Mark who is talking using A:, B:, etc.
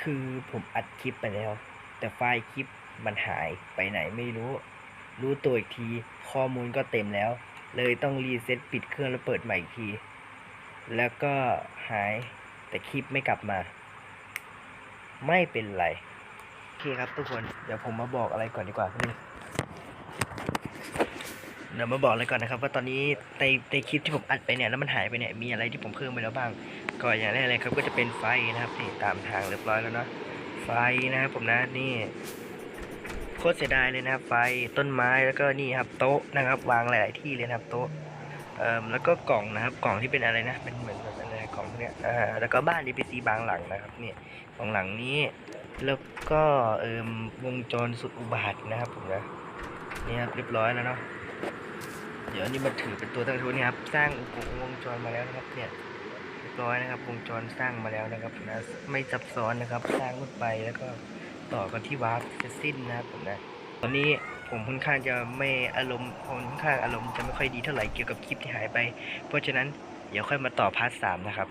A: คือผมอัดคลิปไปแล้ว แต่ไฟล์คลิปมันหายไปไหนไม่รู้ รู้ตัวอีกทีข้อมูลก็เต็มแล้ว เลยต้องรีเซ็ตปิดเครื่องแล้วเปิดใหม่อีกที แล้วก็หายแต่คลิปไม่กลับมา ไม่เป็นไร โอเคครับทุกคน เดี๋ยวผมมาบอกอะไรก่อนดีกว่านี่ เดี๋ยวมาบอกเลยก่อนนะครับ ว่าตอนนี้ในในคลิปที่ผมอัดไปเนี่ยแล้วมันหายไปเนี่ยมีอะไรที่ผมเพิ่มไปแล้วบ้าง ก็อย่างแรกเลยครับก็จะเป็นไฟนะครับนี่ตามทางเรียบร้อยแล้วเนาะไฟนะครับผมนะนี่โคตรเสียดายเลยนะครับ ไฟต้นไม้แล้วก็นี่ครับโต๊ะนะครับ วางหลาย ๆ ที่เลยนะครับโต๊ะเอ่อแล้วก็กล่องนะครับ กล่องที่เป็นอะไรนะเป็นเหมือนอะไรกล่องพวกเนี้ยอ่าแล้วก็บ้าน DPC บางหลังนะครับนี่กล่องหลังนี้ แล้วก็เอ่มวงจรสุดอุบาทนะครับผมนะนี่ครับเรียบร้อยแล้วเนาะ เดี๋ยวนี้มาถือเป็นตัวตั้งทุนนี่ครับ สร้างวงจรมาแล้วนะครับ เนี่ยเรียบร้อยนะครับ วงจรสร้างมาแล้วนะครับนะไม่ซับซ้อนนะครับ สร้างขึ้นไปแล้วก็ต่อกันที่วาร์ปจะสิ้นนะครับผมนะ ตอนนี้ผมค่อนข้างจะไม่อารมณ์ค่อนข้างอารมณ์จะไม่ค่อยดีเท่าไหร่เกี่ยวกับคลิปที่หายไป เพราะฉะนั้นเดี๋ยวค่อยมาต่อพาร์ทสามนะครับ